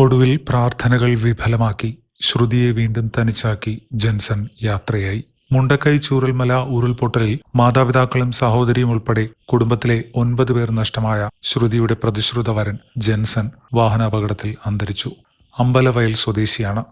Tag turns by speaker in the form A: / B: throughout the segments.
A: ഒടുവിൽ പ്രാർത്ഥനകൾ വിഫലമാക്കി. ശ്രുതിയെ വീണ്ടും തനിച്ചാക്കി ജെൻസൺ യാത്രയായി. മുണ്ടക്കൈ ചൂരൽമല ഉരുൾപൊട്ടലിൽ മാതാപിതാക്കളും സഹോദരിയും ഉൾപ്പെടെ കുടുംബത്തിലെ ഒൻപത് പേർ നഷ്ടമായ ശ്രുതിയുടെ പ്രതിശ്രുതവരൻ ജെൻസൺ വാഹനാപകടത്തിൽ അന്തരിച്ചു. അമ്പലവയൽ സ്വദേശിയാണ്.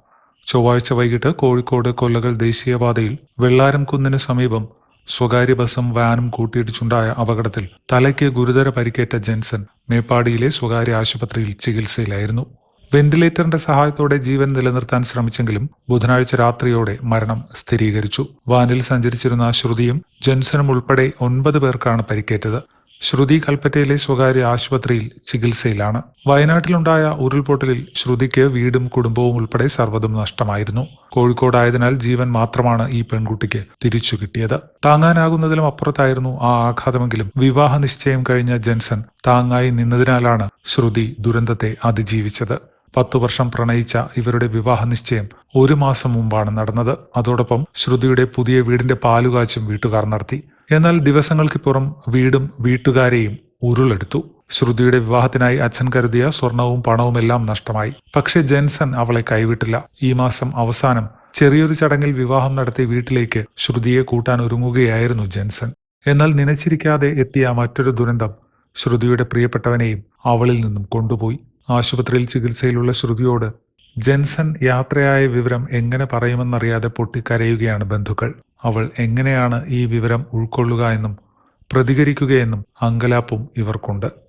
A: ചൊവ്വാഴ്ച വൈകിട്ട് കോഴിക്കോട് കൊല്ലകൾ ദേശീയപാതയിൽ വെള്ളാരം കുന്നിന് സമീപം സ്വകാര്യ ബസും വാനും കൂട്ടിയിടിച്ചുണ്ടായ അപകടത്തിൽ തലയ്ക്ക് ഗുരുതര പരിക്കേറ്റ ജെൻസൺ മേപ്പാടിയിലെ സ്വകാര്യ ആശുപത്രിയിൽ ചികിത്സയിലായിരുന്നു. വെന്റിലേറ്ററിന്റെ സഹായത്തോടെ ജീവൻ നിലനിർത്താൻ ശ്രമിച്ചെങ്കിലും ബുധനാഴ്ച രാത്രിയോടെ മരണം സ്ഥിരീകരിച്ചു. വാനിൽ സഞ്ചരിച്ചിരുന്ന ശ്രുതിയും ജെൻസനും ഉൾപ്പെടെ ഒൻപത് പേർക്കാണ് പരിക്കേറ്റത്. ശ്രുതി കൽപ്പറ്റയിലെ സ്വകാര്യ ആശുപത്രിയിൽ ചികിത്സയിലാണ്. വയനാട്ടിലുണ്ടായ ഉരുൾപൊട്ടലിൽ ശ്രുതിക്ക് വീടും കുടുംബവും ഉൾപ്പെടെ സർവതും നഷ്ടമായിരുന്നു. കോഴിക്കോടായതിനാൽ ജീവൻ മാത്രമാണ് ഈ പെൺകുട്ടിക്ക് തിരിച്ചു കിട്ടിയത്. താങ്ങാനാകുന്നതിലും അപ്പുറത്തായിരുന്നു ആ ആഘാതമെങ്കിലും വിവാഹ നിശ്ചയം കഴിഞ്ഞ ജെൻസൺ താങ്ങായി നിന്നതിനാലാണ് ശ്രുതി ദുരന്തത്തെ അതിജീവിച്ചത്. പത്തു വർഷം പ്രണയിച്ച ഇവരുടെ വിവാഹ നിശ്ചയം ഒരു മാസം മുമ്പാണ് നടന്നത്. അതോടൊപ്പം ശ്രുതിയുടെ പുതിയ വീടിന്റെ പാലുകാച്ചും വീട്ടുകാർ നടത്തി. എന്നാൽ ദിവസങ്ങൾക്ക് പുറം വീടും വീട്ടുകാരെയും ഉരുളെടുത്തു. ശ്രുതിയുടെ വിവാഹത്തിനായി അച്ഛൻ കരുതിയ സ്വർണവും പണവും എല്ലാം നഷ്ടമായി. പക്ഷേ ജെൻസൺ അവളെ കൈവിട്ടില്ല. ഈ മാസം അവസാനം ചെറിയൊരു ചടങ്ങിൽ വിവാഹം നടത്തി വീട്ടിലേക്ക് ശ്രുതിയെ കൂട്ടാൻ ഒരുങ്ങുകയായിരുന്നു ജെൻസൺ. എന്നാൽ നനച്ചിരിക്കാതെ എത്തിയ മറ്റൊരു ദുരന്തം ശ്രുതിയുടെ പ്രിയപ്പെട്ടവനെയും അവളിൽ നിന്നും കൊണ്ടുപോയി. ആശുപത്രിയിൽ ചികിത്സയിലുള്ള ശ്രുതിയോട് ജെൻസൺ യാത്രയായ വിവരം എങ്ങനെ പറയുമെന്നറിയാതെ പൊട്ടിക്കരയുകയാണ് ബന്ധുക്കൾ. അവൾ എങ്ങനെയാണ് ഈ വിവരം ഉൾക്കൊള്ളുക എന്നും പ്രതികരിക്കുകയെന്നും അങ്കലാപ്പും ഇവർക്കുണ്ട്.